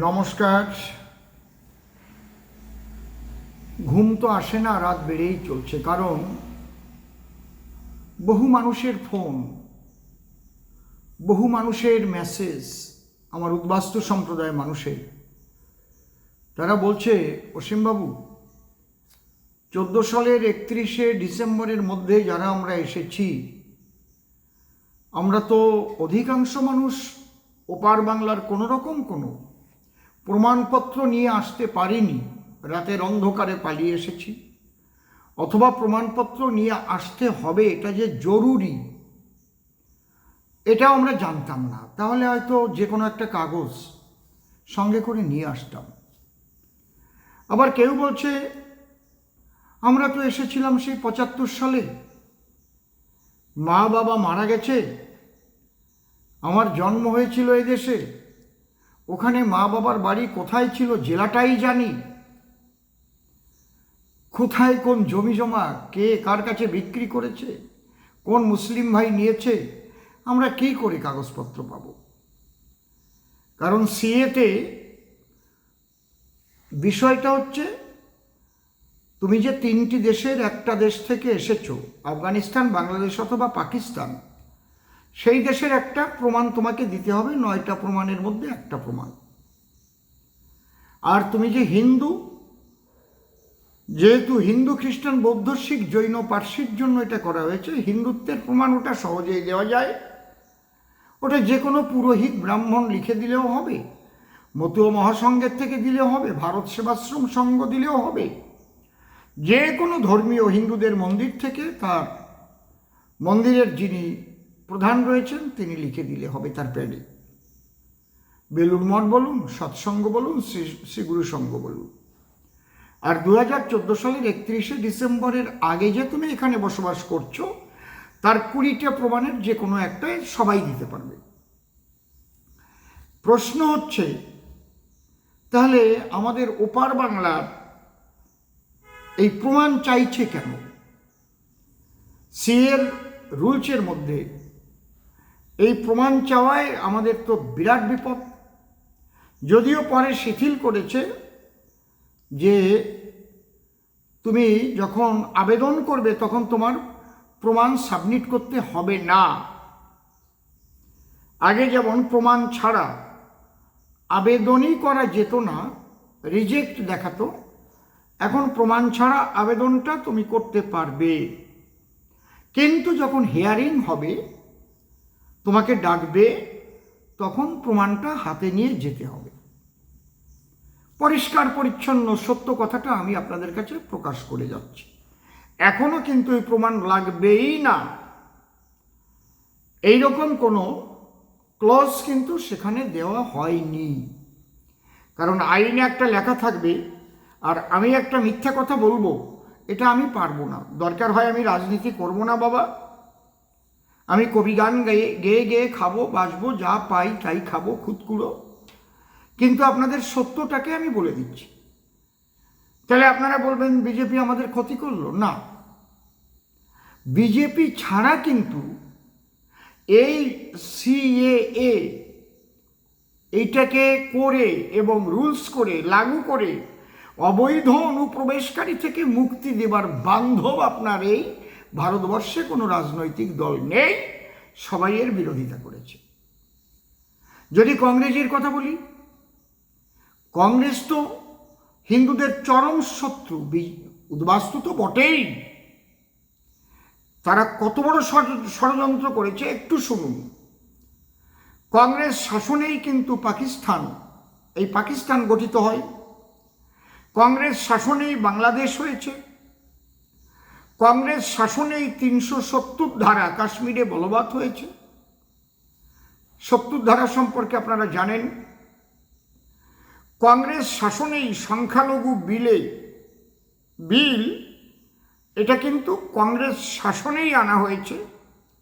নমস্কার। ঘুম তো আসে না, রাত বেড়েই চলছে, কারণ বহু মানুষের ফোন, বহু মানুষের মেসেজ, আমার উদ্বাস্তু সম্প্রদায়ের মানুষের। তারা বলছে, অসীমবাবু, চোদ্দ সালের একত্রিশে ডিসেম্বরের মধ্যে যারা আমরা এসেছি, আমরা তো অধিকাংশ মানুষ ওপার বাংলার কোনো রকম কোনো প্রমাণপত্র নিয়ে আসতে পারিনি, রাতের অন্ধকারে পালিয়ে এসেছি। অথবা প্রমাণপত্র নিয়ে আসতে হবে এটা যে জরুরি এটা আমরা জানতাম না। তাহলে হয়তো যে কোনো একটা কাগজ সঙ্গে করে নিয়ে আসতাম। আবার কেউ বলছে, আমরা তো এসেছিলাম সেই পঁচাত্তর সালে। মা বাবা মারা গেছে। আমার জন্ম হয়েছিল এই দেশে ওখানে মা বাবার বাড়ি কোথায় ছিল জেলাটাই জানি। কোথায় কোন জমি জমা, কে কার কাছে বিক্রি করেছে, কোন মুসলিম ভাই নিয়েছে, আমরা কি করে কাগজপত্র পাব? কারণ সিএতে বিষয়টা হচ্ছে, তুমি যে তিনটি দেশের একটা দেশ থেকে এসেছ, আফগানিস্তান, বাংলাদেশ অথবা পাকিস্তান সেই দেশের একটা প্রমাণ তোমাকে দিতে হবে, নয়টা প্রমাণের মধ্যে একটা প্রমাণ। আর তুমি যে হিন্দু, যেহেতু হিন্দু, খ্রিস্টান, বৌদ্ধ, শিখ, জৈন পার্সির জন্য এটা করা হয়েছে, হিন্দুত্বের প্রমাণ ওটা সহজেই দেওয়া যায়। ওটা যে কোনো পুরোহিত ব্রাহ্মণ লিখে দিলেও হবে, মতুয় মহাসংঘের থেকে দিলেও হবে, ভারত সেবাশ্রম সংঘ দিলেও হবে। যে কোনো ধর্মীয় হিন্দুদের মন্দির থেকে তার মন্দিরের যিনি প্রধান রয়েছেন, তিনি লিখে দিলে হবে তার প্যাডে। বেলুর মঠ বলুন, সৎসঙ্গ বলুন, শ্রী, শ্রীগুরু সঙ্গ বলুন। আর দু হাজার চোদ্দ সালের একত্রিশে ডিসেম্বরের আগে যে তুমি এখানে বসবাস করছ, তার কুড়িটা প্রমাণের যে কোনো একটাই সবাই দিতে পারবে। প্রশ্ন হচ্ছে, তাহলে আমাদের ওপার বাংলার এই প্রমাণ চাইছে কেন? সিএর রুলসের মধ্যে এই প্রমাণ চাওয়ায় আমাদের তো বিরাট বিপদ। যদিও পরে শিথিল করেছে যে তুমি যখন আবেদন করবে তখন তোমার প্রমাণ সাবমিট করতে হবে না। আগে যেমন প্রমাণ ছাড়া আবেদনই করা যেত না, রিজেক্ট দেখাতো, এখন প্রমাণ ছাড়া আবেদনটা তুমি করতে পারবে। কিন্তু যখন হিয়ারিং হবে তোমাকে ডাকবে, তখন প্রমাণটা হাতে নিয়ে যেতে হবে। পরিষ্কার, পরিচ্ছন্ন, সত্য কথাটা আমি আপনাদের কাছে প্রকাশ করে যাচ্ছি। এখনও কিন্তু এই প্রমাণ লাগবেই না। এইরকম কোনো ক্লজ কিন্তু সেখানে দেওয়া হয়নি। কারণ আইনে একটা লেখা থাকবে, আর আমি একটা মিথ্যা কথা বলব, এটা আমি পারব না। দরকার হয় আমি রাজনীতি করব না বাবা। আমি কবি গান গেয়ে গেয়ে গেয়ে খাব বাসবো যা পাই তাই খাব খুদকুড়ো কিন্তু আপনাদের সত্যটাকে আমি বলে দিচ্ছি। তাহলে আপনারা বলবেন, বিজেপি আমাদের ক্ষতি করল? না। বিজেপি ছাড়া কিন্তু এই সিএএ এইটাকে করে এবং রুলস করে, লাগু করে অবৈধ অনুপ্রবেশকারী থেকে মুক্তি দেবার বান্ধব আপনার এই ভারতবর্ষে কোনো রাজনৈতিক দল নেই, সবাই এর বিরোধিতা করেছে। যদি কংগ্রেসের কথা বলি, কংগ্রেস তো হিন্দুদের চরম শত্রু উদ্বাস্তু তো বটেই। তারা কত বড় ষড়যন্ত্র করেছে একটু শুনুন। কংগ্রেস শাসনেই কিন্তু পাকিস্তান, এই পাকিস্তান গঠিত হয়। কংগ্রেস শাসনেই বাংলাদেশ হয়েছে। কংগ্রেস শাসনেই তিনশো সত্তর ধারা কাশ্মীরে বলবৎ হয়েছে। সত্তর ধারা সম্পর্কে আপনারা জানেন। কংগ্রেস শাসনেই সংখ্যালঘু বিলে, বিল, এটা কিন্তু কংগ্রেস শাসনেই আনা হয়েছে,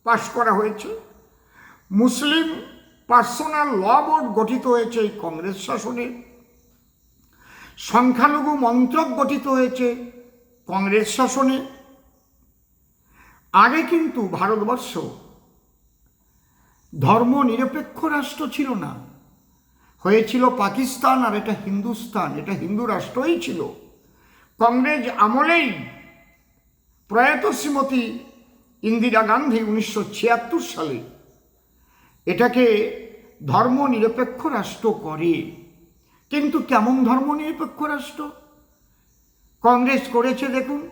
পাশ করা হয়েছে। মুসলিম পার্সোনাল ল বোর্ড গঠিত হয়েছে এই কংগ্রেস শাসনে। সংখ্যালঘু মন্ত্রক গঠিত হয়েছে কংগ্রেস শাসনে। আগে কিন্তু ভারতবর্ষ ধর্ম নিরপেক্ষ রাষ্ট্র ছিল না। হয়েছিল পাকিস্তান আর এটা হিন্দুস্তান, এটা হিন্দু রাষ্ট্রই ছিল। কংগ্রেস আমলেই প্রয়াত শ্রীমতী ইন্দিরা গান্ধী উনিশশো ছিয়াত্তর সালে এটাকে ধর্ম নিরপেক্ষ রাষ্ট্র করে। কিন্তু কেমন ধর্ম নিরপেক্ষ রাষ্ট্র? কংগ্রেস করেছে দেখুন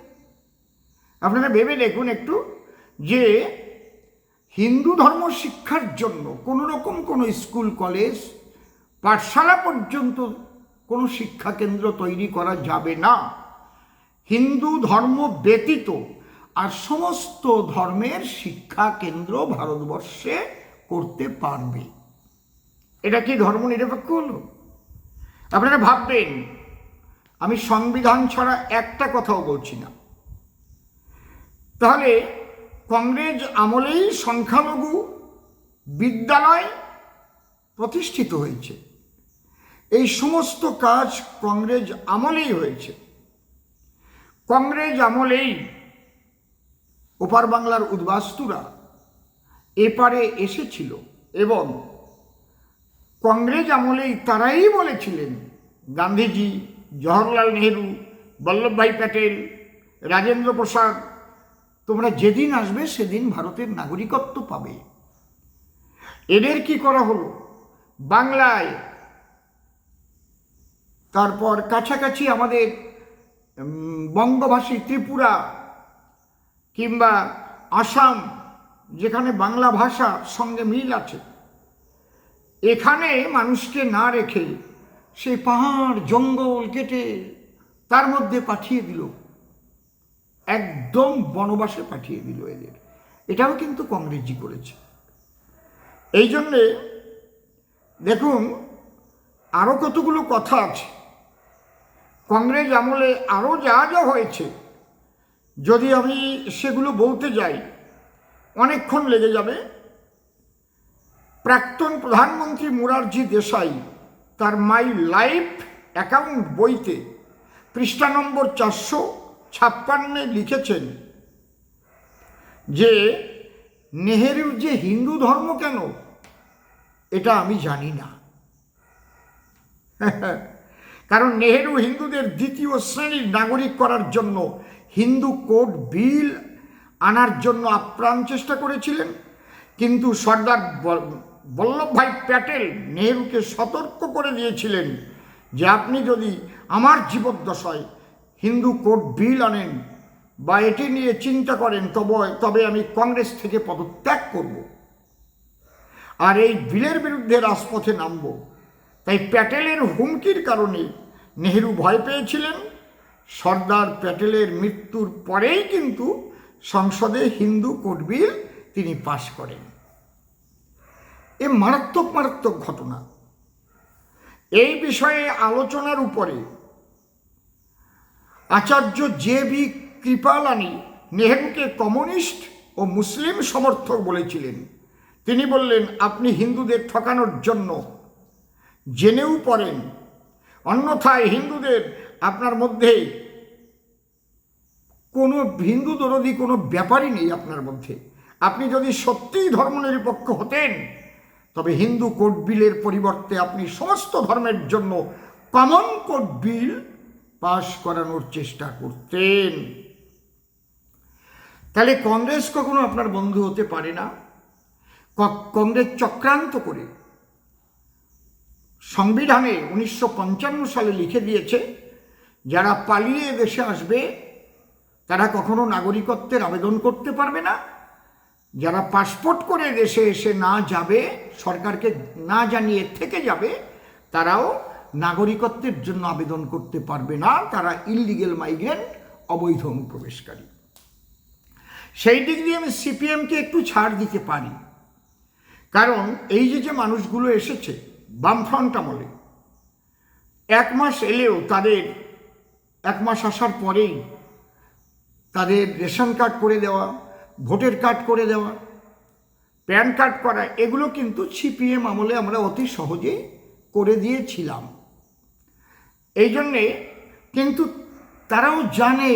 আপনারা ভেবে দেখুন একটু যে হিন্দু ধর্ম শিক্ষার জন্য কোনো রকম কোনো স্কুল, কলেজ, পাঠশালা পর্যন্ত কোনো শিক্ষা কেন্দ্র তৈরি করা যাবে না। হিন্দু ধর্ম ব্যতীত আর সমস্ত ধর্মের শিক্ষা কেন্দ্র ভারতবর্ষে করতে পারবে। এটা কি ধর্ম নিরপেক্ষ হলো? আপনারা ভাববেন, আমি সংবিধান ছাড়া একটা কথাও বলছি না। তাহলে কংগ্রেস আমলেই সংখ্যালঘু বিদ্যালয় প্রতিষ্ঠিত হয়েছে। এই সমস্ত কাজ কংগ্রেস আমলেই হয়েছে। কংগ্রেস আমলেই ওপার বাংলার উদ্বাস্তুরা এপারে এসেছিল এবং কংগ্রেস আমলেই তারাই বলেছিলেন, গান্ধীজি, জওহরলাল নেহরু, বল্লভভাই প্যাটেল, রাজেন্দ্র প্রসাদ তোমরা যেদিন আসবে, সেদিন ভারতের নাগরিকত্ব পাবে। এদের কি করা হলো? বাংলায় তারপর কাছাকাছি আমাদের বঙ্গভাষী ত্রিপুরা কিংবা আসাম, যেখানে বাংলা ভাষার সঙ্গে মিল আছে, এখানে মানুষকে না রেখে সেই পাহাড় জঙ্গল কেটে তার মধ্যে পাঠিয়ে দিল। একদম বনবাসে পাঠিয়ে দিল এদের। এটাও কিন্তু কংগ্রেসজি করেছে। এই জন্যে দেখুন আরও কতগুলো কথা আছে। কংগ্রেস আমলে আরও যা যা হয়েছে, যদি আমি সেগুলো বলতে যাই, অনেকক্ষণ লেগে যাবে। প্রাক্তন প্রধানমন্ত্রী মোরারজি দেশাই তার মাই লাইফ অ্যাকাউন্ট বইতে পৃষ্ঠা নম্বর চারশো ছাপ্পান্নে লিখেছেন যে, নেহেরুর যে হিন্দু ধর্ম কেন? এটা আমি জানি না। কারণ নেহেরু হিন্দুদের দ্বিতীয় শ্রেণির নাগরিক করার জন্য হিন্দু কোড বিল আনার জন্য আপ্রাণ চেষ্টা করেছিলেন। কিন্তু সর্দার বল্লভভাই প্যাটেল নেহেরুকে সতর্ক করে দিয়েছিলেন যে, আপনি যদি আমার জীবদ্দশায় হিন্দু কোড বিল আনেন বা এটি নিয়ে চিন্তা করেন, তবে তবে আমি কংগ্রেস থেকে পদত্যাগ করব। আর এই বিলের বিরুদ্ধে রাজপথে নামব। তাই প্যাটেলের হুমকির কারণে নেহেরু ভয় পেয়েছিলেন। সর্দার প্যাটেলের মৃত্যুর পরেই কিন্তু সংসদে হিন্দু কোড বিল তিনি পাশ করেন। এ মারাত্মক মারাত্মক ঘটনা। এই বিষয়ে আলোচনার উপরে আচার্য জে বি কৃপালানি নেহেরুকে কমিউনিস্ট ও মুসলিম সমর্থক বলেছিলেন। তিনি বললেন, আপনি হিন্দুদের ঠকানোর জন্য জেনেও পড়েন। অন্যথায় হিন্দুদের আপনার মধ্যে কোনো হিন্দু দরদি, কোনো ব্যাপারই নেই আপনার মধ্যে। আপনি যদি সত্যিই ধর্মনিরপেক্ষ হতেন, তবে হিন্দু কোড বিলের পরিবর্তে আপনি সমস্ত ধর্মের জন্য কমন কোড বিল পাশ করানোর চেষ্টা করতেন। তাহলে কংগ্রেস কখনো আপনার বন্ধু হতে পারে না। কংগ্রেস চক্রান্ত করে সংবিধানে উনিশশো পঞ্চান্ন সালে লিখে দিয়েছে, যারা পালিয়ে দেশে আসবে, তারা কখনো নাগরিকত্বের আবেদন করতে পারবে না। যারা পাসপোর্ট করে দেশে এসে না যাবে, সরকারকে না জানিয়ে থেকে যাবে, তারাও নাগরিকত্বের জন্য আবেদন করতে পারবে না তারা ইললিগেল মাইগ্রেন্ট অবৈধ অনুপ্রবেশকারী। সেই দিক দিয়ে আমি সিপিএমকে একটু ছাড় দিতে পারি। কারণ এই যে যে মানুষগুলো এসেছে বামফ্রন্ট আমলে, এক মাস এলেও তাদের, এক মাস আসার পরেই তাদের রেশন কার্ড করে দেওয়া, ভোটার কার্ড করে দেওয়া, প্যান কার্ড করা, এগুলো কিন্তু সিপিএম আমলে আমরা অতি সহজেই করে দিয়েছিলাম। এই জন্যে কিন্তু তারাও জানে,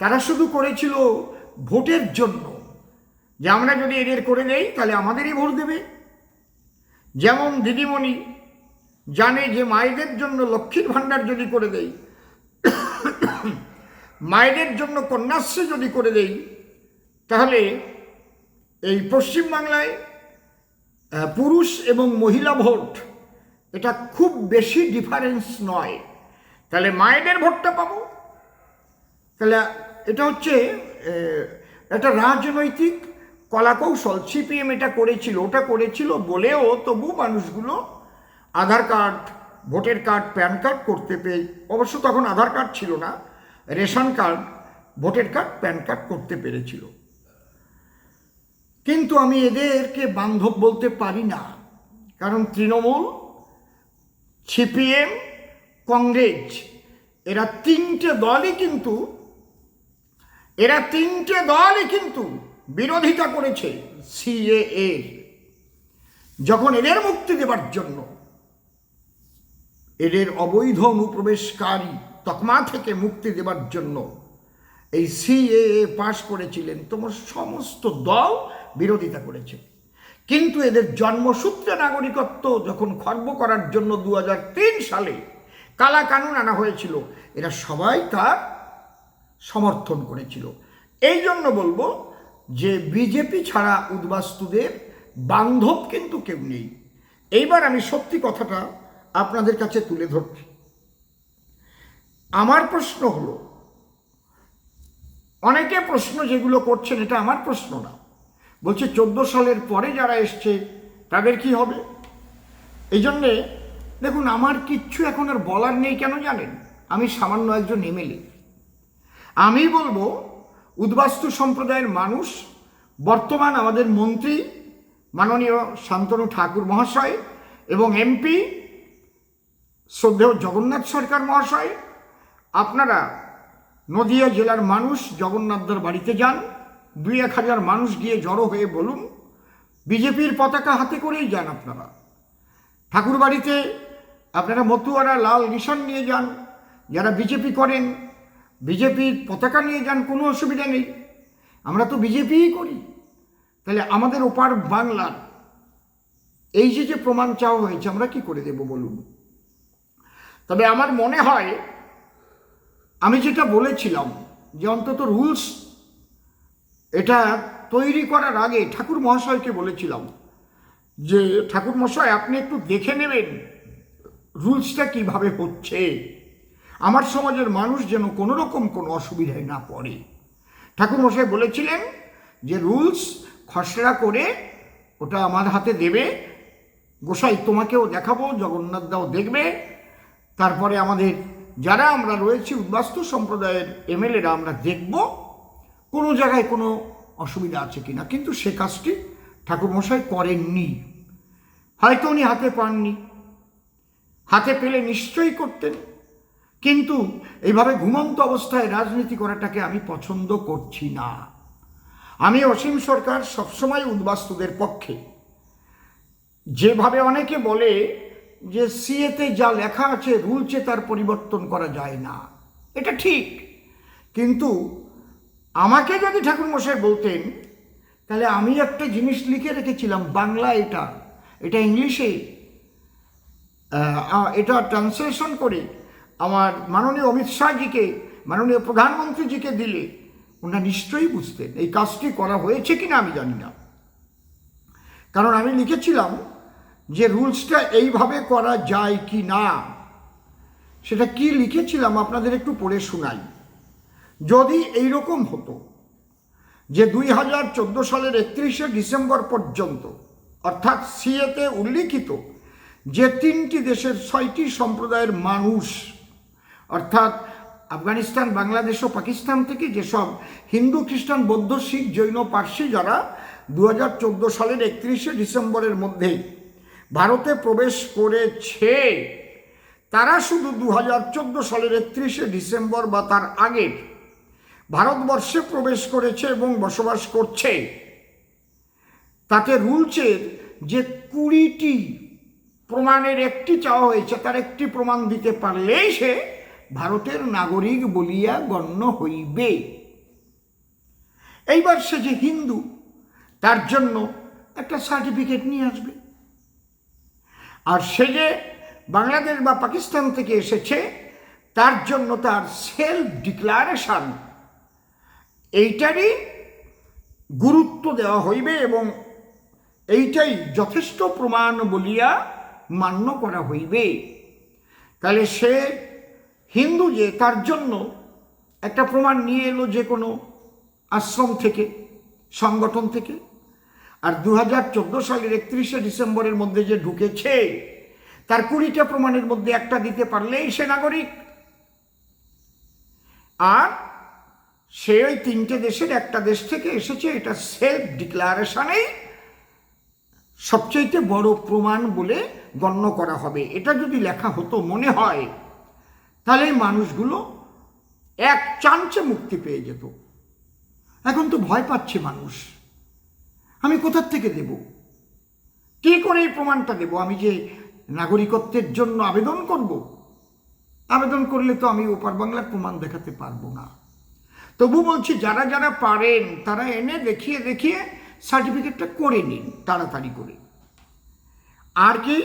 তারা শুধু করেছিল ভোটের জন্য। যে আমরা যদি এদের করে দেই তাহলে আমাদেরই ভোট দেবে। যেমন দিদিমণি জানে যে মায়েদের জন্য লক্ষ্মীর ভাণ্ডার যদি করে দেই, মায়েদের জন্য কন্যাশ্রী যদি করে দেই, তাহলে এই পশ্চিমবাংলায় পুরুষ এবং মহিলা ভোট এটা খুব বেশি ডিফারেন্স নয়। তাহলে মায়েদের ভোটটা পাবো? তাহলে এটা হচ্ছে একটা রাজনৈতিক কলাকৌশল, সিপিএম এটা করেছিল, ওটা করেছিল বলেও তবু মানুষগুলো Aadhaar card, voter card, PAN card করতে পেয়ে, অবশ্য তখন আধার কার্ড ছিল না, ration card, voter card, PAN card করতে পেরেছিল। কিন্তু আমি এদেরকে বান্ধব বলতে পারি না, কারণ তৃণমূল সিপিএম, কংগ্রেস, এরা তিনটে দলই কিন্তু, এরা তিনটে দলই কিন্তু বিরোধিতা করেছে সিএ এর। যখন এদের মুক্তি দেবার জন্য এদের অবৈধ অনুপ্রবেশকারী তকমা থেকে মুক্তি দেবার জন্য এই সিএএ পাশ করেছিলেন, তোমার সমস্ত দল বিরোধিতা করেছে। কিন্তু এদের জন্মসূত্রে নাগরিকত্ব যখন খর্ব করার জন্য দু হাজার তিন সালে কালা কানুন আনা হয়েছিল, এরা সবাই তার সমর্থন করেছিল। এই জন্য বলব যে বিজেপি ছাড়া উদ্বাস্তুদের বান্ধব কিন্তু কেউ নেই। এইবার আমি সত্যি কথাটা আপনাদের কাছে তুলে ধরছি। আমার প্রশ্ন হলো, অনেকে প্রশ্ন যেগুলো করছেন এটা আমার প্রশ্ন না। বলছে, চোদ্দ সালের পরে যারা এসছে, তাদের কি হবে? এই জন্যে, দেখুন, আমার কিচ্ছু এখন আর বলার নেই, কেন জানেন? আমি সামান্য একজন এমএলএ। আমি বলব, উদ্বাস্তু সম্প্রদায়ের মানুষ, বর্তমান আমাদের মন্ত্রী, মাননীয় শান্তনু ঠাকুর মহাশয় এবং এমপি, শ্রদ্ধেয় জগন্নাথ সরকার মহাশয়, আপনারা নদিয়া জেলার মানুষ, জগন্নাথদের বাড়িতে যান। দুই এক হাজার মানুষ গিয়ে জড়ো হয়ে বলুন, বিজেপির পতাকা হাতে করেই যান আপনারা। ঠাকুরবাড়িতে আপনারা মতুয়ারা, লাল নিশান নিয়ে যান, যারা বিজেপি করেন, বিজেপির পতাকা নিয়ে যান, কোনো অসুবিধা নেই। আমরা তো বিজেপিই করি। তাহলে আমাদের ওপার বাংলার এই যে যে প্রমাণ চাওয়া হয়েছে, আমরা কি করে দেব বলুন? তবে আমার মনে হয়, আমি যেটা বলেছিলাম, যে অন্তত রুলস এটা তৈরি করার আগে ঠাকুর মহাশয়কে বলেছিলাম যে, ঠাকুর মশাই আপনি একটু দেখে নেবেন রুলসটা কীভাবে হচ্ছে। আমার সমাজের মানুষ যেন কোনো রকম কোনো অসুবিধায় না পড়ে। ঠাকুর মশাই বলেছিলেন যে, রুলস খসড়া করে ওটা আমার হাতে দেবে। গোসাই, তোমাকেও দেখাবো জগন্নাথ দাও দেখবে। তারপরে আমাদের যারা আমরা রয়েছি উদ্বাস্তু সম্প্রদায়ের এমএলএরা, আমরা দেখব কোনো জায়গায় কোনো অসুবিধা আছে কিনা কিন্তু সে কাজটি ঠাকুরমশাই করেননি। হয়তো উনি হাতে পাননি। হাতে পেলে নিশ্চয়ই করতেন। কিন্তু এইভাবে ঘুমন্ত অবস্থায় রাজনীতি করাটাকে আমি পছন্দ করছি না। আমি অসীম সরকার সবসময় উদ্বাস্তুদের পক্ষে। যেভাবে অনেকে বলে যে সিএতে যা লেখা আছে, রুলসে তার পরিবর্তন করা যায় না। এটা ঠিক। কিন্তু আমাকে যদি ঠাকুরমশাই বলতেন, তাহলে আমি একটা জিনিস লিখে রেখেছিলাম, বাংলা এটা এটা ইংলিশে এটা ট্রান্সলেশন করে আমার মাননীয় অমিত শাহজিকে, মাননীয় প্রধানমন্ত্রীজিকে দিলে, ওনারা নিশ্চয়ই বুঝতেন এই কাজটি করা হয়েছে কিনা আমি জানি না। কারণ আমি লিখেছিলাম যে রুলসটা এইভাবে করা যায় কি না, সেটা কি লিখেছিলাম আপনাদের একটু পড়ে শোনাই। যদি এই রকম হতো যে দুই হাজার চোদ্দ সালের একত্রিশে ডিসেম্বর পর্যন্ত, অর্থাৎ সিএতে উল্লিখিত যে তিনটি দেশের ছয়টি সম্প্রদায়ের মানুষ, অর্থাৎ আফগানিস্তান, বাংলাদেশ ও পাকিস্তান থেকে যেসব হিন্দু, খ্রিস্টান, বৌদ্ধ, শিখ, জৈন, পার্সি যারা দু হাজার চোদ্দ সালের একত্রিশে ডিসেম্বরের মধ্যে ভারতে প্রবেশ করেছে, তারা শুধু দু হাজার চোদ্দ সালের একত্রিশে ডিসেম্বর বা তার আগের ভারতবর্ষে প্রবেশ করেছে এবং বসবাস করছে। তাকে রুলসের যে কুড়িটি প্রমাণের একটি চাওয়া হয়েছে, তার একটি প্রমাণ দিতে পারলেই সে ভারতের নাগরিক বলিয়া গণ্য হইবে। এইবার সে যে হিন্দু, তার জন্য একটা সার্টিফিকেট নিয়ে আসবে। আর সে যে বাংলাদেশ বা পাকিস্তান থেকে এসেছে, তার জন্য তার সেলফ ডিক্লারেশন এইটারই গুরুত্ব দেওয়া হইবে এবং এইটাই যথেষ্ট প্রমাণ বলিয়া মান্য করা হইবে। তাহলে সে হিন্দু যে, তার জন্য একটা প্রমাণ নিয়ে এলো যে কোনো আশ্রম থেকে, সংগঠন থেকে। আর দু হাজার চোদ্দ সালের একত্রিশে ডিসেম্বরের মধ্যে যে ঢুকেছে, তার কুড়িটা প্রমাণের মধ্যে একটা দিতে পারলেই সে নাগরিক। আর সে ওই তিনটে দেশের একটা দেশ থেকে এসেছে, এটা সেলফ ডিক্লারেশনেই সবচেয়ে বড় প্রমাণ বলে গণ্য করা হবে। এটা যদি লেখা হতো, মনে হয়, তাহলে মানুষগুলো এক চান্সে মুক্তি পেয়ে যেত। এখন তো ভয় পাচ্ছে মানুষ। আমি কোথার থেকে দেব? কি করে এই প্রমাণটা দেব? আমি যে নাগরিকত্বের জন্য আবেদন করব? আবেদন করলে তো আমি ওপার বাংলার প্রমাণ দেখাতে পারব না। তবু বলছি, যারা যারা পারেন, তারা এনে দেখিয়ে দেখিয়ে সার্টিফিকেটটা করে নিন, তাড়াতাড়ি করে। আর কি?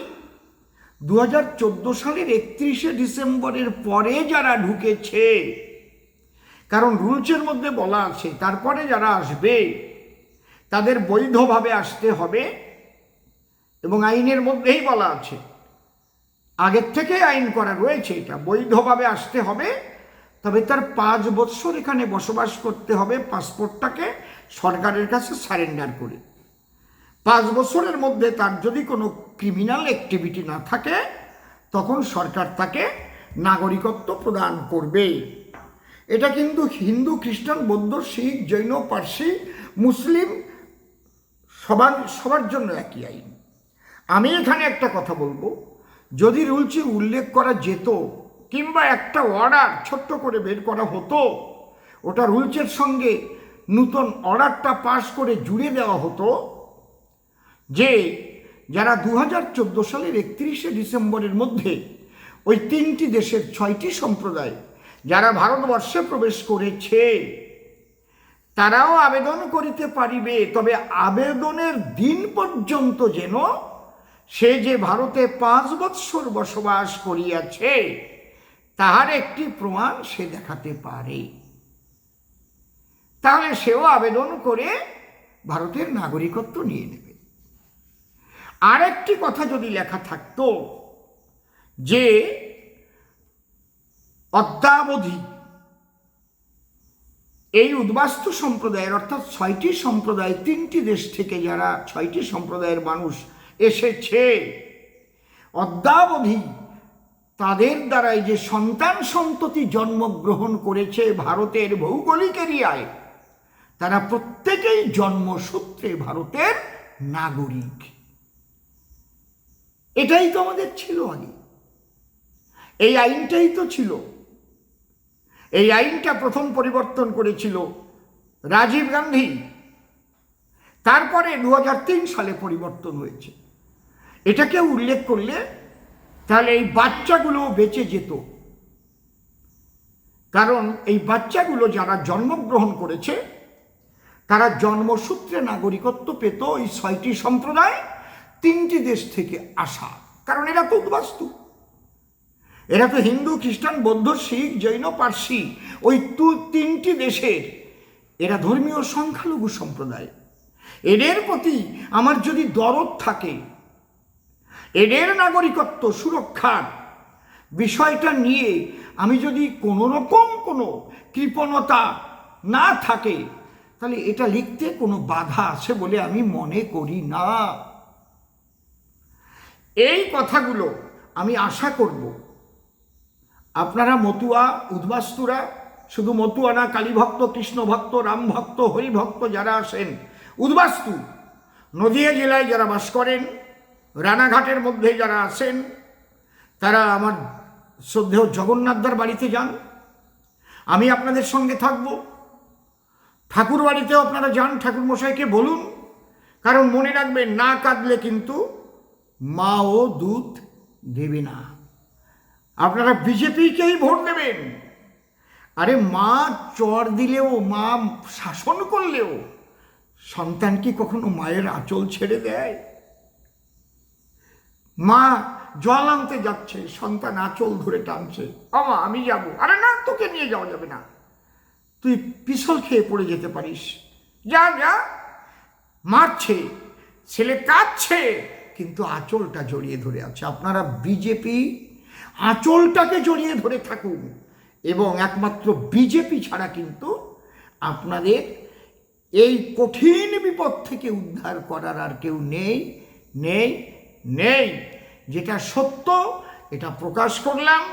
দু হাজার চোদ্দ সালের একত্রিশে ডিসেম্বরের পরে যারা ঢুকেছে, কারণ রুলসের মধ্যে বলা আছে, তারপরে যারা আসবে, তাদের বৈধভাবে আসতে হবে এবং আইনের মধ্যেই বলা আছে। আগের থেকে আইন করা রয়েছে এটা, বৈধভাবে আসতে হবে তবে তার পাঁচ বৎসর এখানে বসবাস করতে হবে, পাসপোর্টটাকে সরকারের কাছে সারেন্ডার করে। পাঁচ বছরের মধ্যে তার যদি কোনো ক্রিমিনাল অ্যাক্টিভিটি না থাকে, তখন সরকার তাকে নাগরিকত্ব প্রদান করবে। এটা কিন্তু হিন্দু, খ্রিস্টান, বৌদ্ধ, শিখ, জৈন, পার্সি, মুসলিম, সবার সবার জন্য একই আইন। আমি এখানে একটা কথা বলব। যদি রুলসে উল্লেখ করা যেত কিংবা একটা অর্ডার ছোট্ট করে বের করা হতো। ওটা রুলসের সঙ্গে নূতন অর্ডারটা পাশ করে জুড়ে দেওয়া হতো যে যারা দু হাজার চোদ্দ সালের একত্রিশে ডিসেম্বরের মধ্যে ওই তিনটি দেশের ছয়টি সম্প্রদায় যারা ভারতবর্ষে প্রবেশ করেছে, তারাও আবেদন করিতে পারিবে। তবে আবেদনের দিন পর্যন্ত যেন সে যে ভারতে পাঁচ বৎসর বসবাস করিয়াছে তাহার একটি প্রমাণ সে দেখাতে পারে। তাহলে সেও আবেদন করে ভারতের নাগরিকত্ব নিয়ে নেবে। আরেকটি কথা যদি লেখা থাকতো যে অদ্যাবধি এই উদ্বাস্তু সম্প্রদায়ের অর্থাৎ ছয়টি সম্প্রদায়, তিনটি দেশ থেকে যারা ছয়টি সম্প্রদায়ের মানুষ এসেছে, অদ্যাবধি তাদের দ্বারাই যে সন্তান সন্ততি জন্মগ্রহণ করেছে ভারতের ভৌগোলিক এরিয়ায়, তারা প্রত্যেকেই জন্মসূত্রে ভারতের নাগরিক। এটাই তো আমাদের ছিল আগে। এই আইনটাই তো ছিল। এই আইনটা প্রথম পরিবর্তন করেছিল রাজীব গান্ধী। তারপরে দু হাজার তিন সালে পরিবর্তন হয়েছে। এটাকে উল্লেখ করলে তাহলে এই বাচ্চাগুলো বেঁচে যেত। কারণ এই বাচ্চাগুলো যারা জন্মগ্রহণ করেছে, তারা জন্মসূত্রে নাগরিকত্ব পেত ওই ছয়টি সম্প্রদায়, তিনটি দেশ থেকে আসা। কারণ এরা তো উদ্বাস্তু। এরা তো হিন্দু, খ্রিস্টান, বৌদ্ধ, শিখ, জৈন, পার্সি, ওই তু, তিনটি দেশের। এরা ধর্মীয় সংখ্যালঘু সম্প্রদায়। এদের প্রতি আমার যদি দরদ থাকে এদের নাগরিকত্ব সুরক্ষার বিষয়টা নিয়ে আমি যদি কোনো রকম কোনো কৃপণতা না থাকে, তাহলে এটা লিখতে কোনো বাধা আছে বলে আমি মনে করি না। এই কথাগুলো আমি আশা করব। আপনারা মতুয়া, উদ্বাস্তুরা, শুধু মতুয়া না, কালীভক্ত, কৃষ্ণভক্ত, রামভক্ত, হরিভক্ত যারা আসেন উদ্বাস্তু, নদিয়া জেলায় যারা বাস করেন রানাঘাটের মধ্যে যারা আছেন, তারা আমার শ্রদ্ধেয় জগন্নাথদার বাড়িতে যান। আমি আপনাদের সঙ্গে থাকব। ঠাকুর বাড়িতেও আপনারা যান ঠাকুর মশাইকে বলুন। কারণ মনে রাখবেন, না কাঁদলে কিন্তু মা ও দুধ দেবে না। আপনারা বিজেপিকেই ভোট দেবেন। আরে মা চর দিলেও, মা শাসন করলেও, সন্তান কি কখনো মায়ের আঁচল ছেড়ে দেয়? মা জল আনতে যাচ্ছে, সন্তান আঁচল ধরে টানছে। আমা আমি যাব। আরে না, তোকে নিয়ে যাওয়া যাবে না। তুই পিছল খেয়ে পড়ে যেতে পারিস। যা যা। মারছে, ছেলে কাঁদছে, কিন্তু আঁচলটা জড়িয়ে ধরে আছে। আপনারা বিজেপি, আঁচলটাকে জড়িয়ে ধরে থাকুন। এবং একমাত্র বিজেপি ছাড়া কিন্তু আপনাদের এই কঠিন বিপদ থেকে উদ্ধার করার আর কেউ নেই নেই। নেই। যেটা সত্য, এটা প্রকাশ করলাম।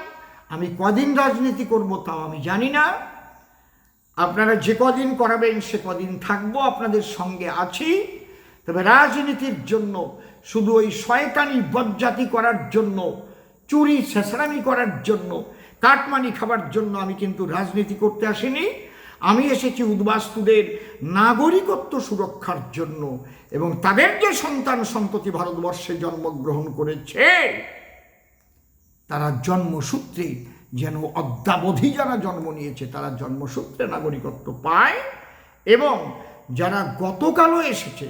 আমি কদিন রাজনীতি করব তাও আমি জানি না। আপনারা যে কদিন করাবেন, সে কদিন থাকব, আপনাদের সঙ্গে আছি। তবে রাজনীতির জন্য, শুধু ওই শয়তানি বজ্জাতি করার জন্য, চুরি, ছেঁচড়ামি করার জন্য, কাটমানি খাবার জন্য আমি কিন্তু রাজনীতি করতে আসিনি। আমি এসেছি উদ্বাস্তুদের নাগরিকত্ব সুরক্ষার জন্য এবং তাদের যে সন্তান সন্ততি ভারতবর্ষে জন্মগ্রহণ করেছে, তারা জন্মসূত্রে যেন অদ্যাবধি যারা জন্ম নিয়েছে, তারা জন্মসূত্রে নাগরিকত্ব পায় এবং যারা গতকালও এসেছে,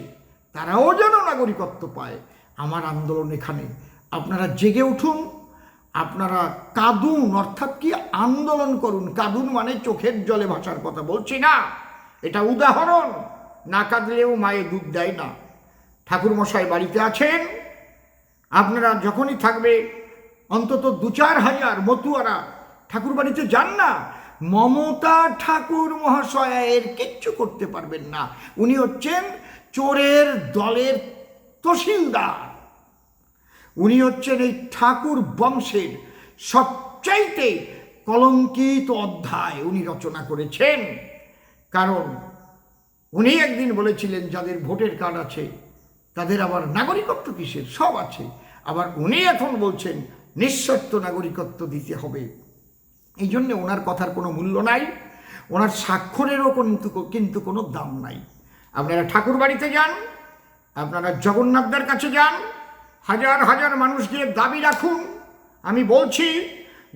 তারাও যেন নাগরিকত্ব পায়। আমার আন্দোলন এখানে। আপনারা জেগে উঠুন। আপনারা কাঁদুন, অর্থাৎ কি আন্দোলন করুন। কাঁদুন মানে চোখের জলে ভাষার কথা বলছি না। এটা উদাহরণ। না কাঁদলেও মায়ে দুধ দেয় না। ঠাকুরমশাই বাড়িতে আছেন। আপনারা যখনই থাকবে, অন্তত দু চার হাজার মতুয়ারা ঠাকুর বাড়িতে যান না। মমতা ঠাকুর মহাশয়া এর কিচ্ছু করতে পারবেন না। উনি হচ্ছেন চোরের দলের তহসিলদার। উনি হচ্ছেন এই ঠাকুর বংশের সবচাইতে কলঙ্কিত অধ্যায় উনি রচনা করেছেন। কারণ উনি একদিন বলেছিলেন, যাদের ভোটের কার্ড আছে, তাদের আবার নাগরিকত্ব কিসের? সব আছে। আবার উনি এখন বলছেন, নিঃশর্ত নাগরিকত্ব দিতে হবে। এই জন্য ওনার কথার কোনো মূল্য নাই। ওনার স্বাক্ষরেরও কিন্তু কিন্তু কোনো দাম নাই। আপনারা ঠাকুর বাড়িতে যান, আপনারা জগন্নাথদের কাছে যান হাজার হাজার মানুষ দাবি রাখুন। আমি বলছি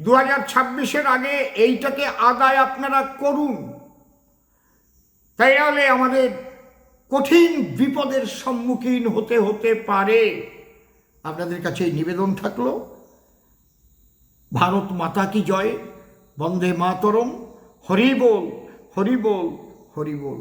দু হাজার ছাব্বিশের আগে এইটাকে আদায় আপনারা করুন। তাই হলে আমাদের কঠিন বিপদের সম্মুখীন হতে হতে পারে। আপনাদের কাছে এই নিবেদন থাকল, ভারত মাতা কি জয়? বন্দে মাতরম। হরি বল হরি বল হরি বল।